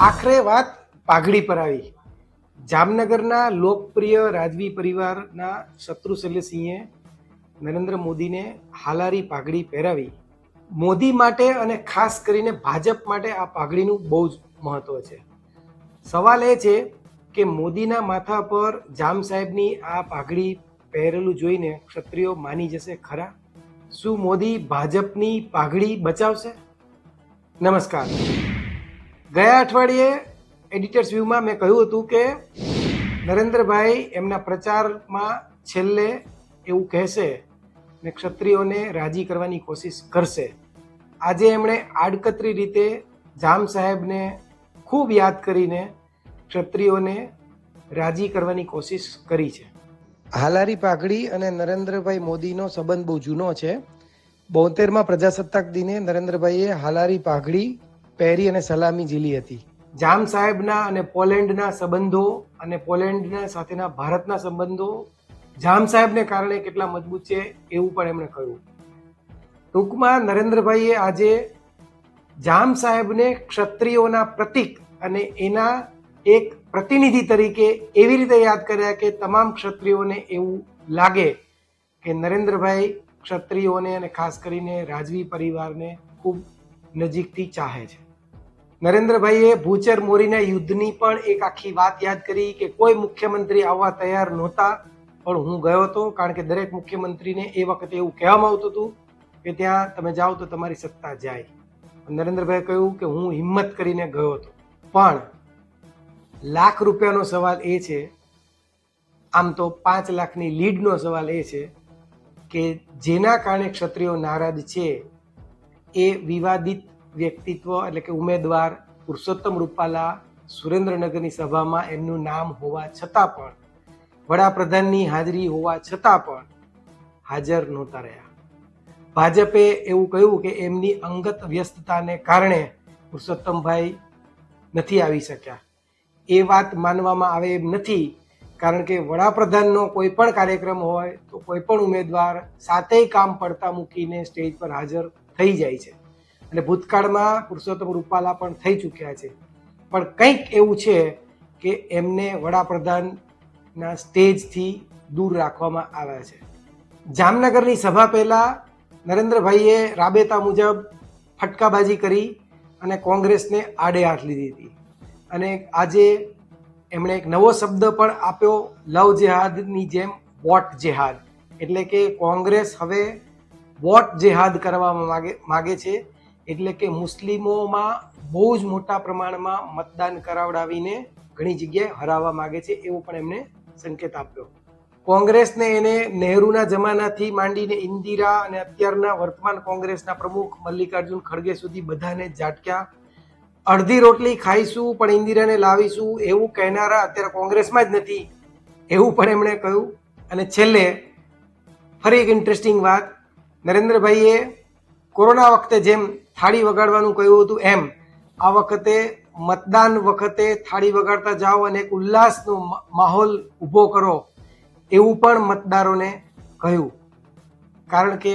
આખરે વાત પાઘડી પર આવી. જામનગરના લોકપ્રિય રાજવી પરિવારના શત્રુશલ્યસિંહે નરેન્દ્ર મોદીને હાલારી પાઘડી પહેરાવી. મોદી માટે અને ખાસ કરીને ભાજપ માટે આ પાઘડીનું બહુ જ મહત્વ છે. સવાલ એ છે કે મોદીના માથા પર જામ સાહેબની આ પાઘડી પહેરેલું જોઈને ક્ષત્રિયો માની જશે ખરા? શું મોદી ભાજપની પાઘડી બચાવશે? નમસ્કાર. ગયા અઠવાડિયે એડિટર્સ વ્યૂમાં મેં કહ્યું હતું કે નરેન્દ્રભાઈ એમના પ્રચારમાં છેલ્લે એવું કહેશે ને ક્ષત્રિયોને રાજી કરવાની કોશિશ કરશે. આજે એમણે આડકતરી રીતે જામ સાહેબને ખૂબ યાદ કરીને ક્ષત્રિયોને રાજી કરવાની કોશિશ કરી છે. હાલારી પાઘડી અને નરેન્દ્રભાઈ મોદીનો સંબંધ બહુ જૂનો છે. બોતેરમાં પ્રજાસત્તાક દિને નરેન્દ્રભાઈએ હાલારી પાઘડી પહેરી અને સલામી ઝીલી હતી. જામ સાહેબના અને પોલેન્ડના સંબંધો અને પોલેન્ડના સાથેના ભારતના સંબંધો જામ સાહેબને કારણે કેટલા મજબૂત છે એવું પણ એમણે કહ્યું. ટૂંકમાં નરેન્દ્રભાઈએ આજે જામ સાહેબને ક્ષત્રિયોના પ્રતિક અને એના એક પ્રતિનિધિ તરીકે એવી રીતે યાદ કર્યા કે તમામ ક્ષત્રિયોને એવું લાગે કે નરેન્દ્રભાઈ ક્ષત્રિયોને અને ખાસ કરીને રાજવી પરિવારને ખૂબ નજીકથી ચાહે છે. નરેન્દ્રભાઈએ ભૂચર મોરીના યુદ્ધની પણ એક આખી વાત યાદ કરી કે કોઈ મુખ્યમંત્રી આવવા તૈયાર નહોતા. પણ હું ગયો હતો, કારણ કે દરેક મુખ્યમંત્રીને એ વખતે એવું કહેવામાં આવતું હતું કે ત્યાં તમે જાઓ તો તમારી સત્તા જાય. નરેન્દ્રભાઈએ કહ્યું કે હું હિંમત કરીને ગયો હતો. પણ લાખ રૂપિયાનો સવાલ એ છે, આમ તો પાંચ લાખની લીડનો સવાલ એ છે કે જેના કારણે ક્ષત્રિયો નારાજ છે એ વિવાદિત વ્યક્તિત્વ એટલે કે ઉમેદવાર પુરુષોત્તમ રૂપાલા સુરેન્દ્રનગરની સભામાં એમનું નામ હોવા છતાં પણ, વડાપ્રધાનની હાજરી હોવા છતાં પણ હાજર નહોતા રહ્યા. ભાજપે એવું કહ્યું કે એમની અંગત વ્યસ્તતાને કારણે પુરુષોત્તમભાઈ નથી આવી શક્યા. એ વાત માનવામાં આવે એમ નથી, કારણ કે વડાપ્રધાનનો કોઈ પણ કાર્યક્રમ હોય તો કોઈ પણ ઉમેદવાર સાતેય કામ પડતા મૂકીને સ્ટેજ પર હાજર થઈ જાય છે. અને ભૂતકાળમાં પુરુષોત્તમ રૂપાલા પણ થઈ ચૂક્યા છે. પણ કંઈક એવું છે કે એમને વડાપ્રધાનના સ્ટેજથી દૂર રાખવામાં આવ્યા છે. જામનગરની સભા પહેલા નરેન્દ્રભાઈએ રાબેતા મુજબ ફટકાબાજી કરી અને કોંગ્રેસને આડે હાથ લીધી હતી. અને આજે એમણે એક નવો શબ્દ પણ આપ્યો, લવ જેહાદની જેમ વોટ જેહાદ. એટલે કે કોંગ્રેસ હવે વોટ જેહાદ કરવા માગે માગે છે. એટલે કે મુસ્લિમોમાં બહુ જ મોટા પ્રમાણમાં મતદાન કરાવડાવીને ઘણી જગ્યાએ હરાવવા માગે છે એવો પણ એમણે સંકેત આપ્યો. કોંગ્રેસને એને નહેરુના જમાનાથી માંડીને ઇન્દિરા અને અત્યારના વર્તમાન કોંગ્રેસના પ્રમુખ મલ્લિકાર્જુન ખડગે સુધી બધાને ઝાટક્યા. અડધી રોટલી ખાઈશું, પણ ઇન્દિરાને લાવીશું એવું કહેનારા અત્યારે કોંગ્રેસમાં જ નથી એવું પણ એમણે કહ્યું. અને છેલ્લે ફરી એક ઇન્ટરેસ્ટિંગ વાત. નરેન્દ્રભાઈએ કોરોના વખતે જેમ થાળી વગાડવાનું કહ્યું હતું એમ. આ વખતે મતદાન વખતે થાળી વગાડતા જાઓ અને એક ઉલ્લાસનો માહોલ ઊભો કરો એવું પણ મતદારોને કહ્યું. કારણ કે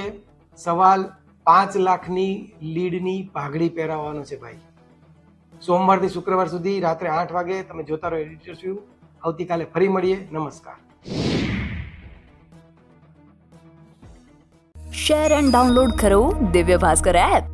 સવાલ પાંચ લાખની લીડની પાઘડી પહેરાવવાનો છે ભાઈ. સોમવારથી શુક્રવાર સુધી રાત્રે આઠ વાગે તમે જોતા રહો એડિટર વ્યૂ આવતીકાલે ફરી મળીએ. નમસ્કાર. શેર એન્ડ ડાઉનલોડ કરો દિવ્ય ભાસ્કર એપ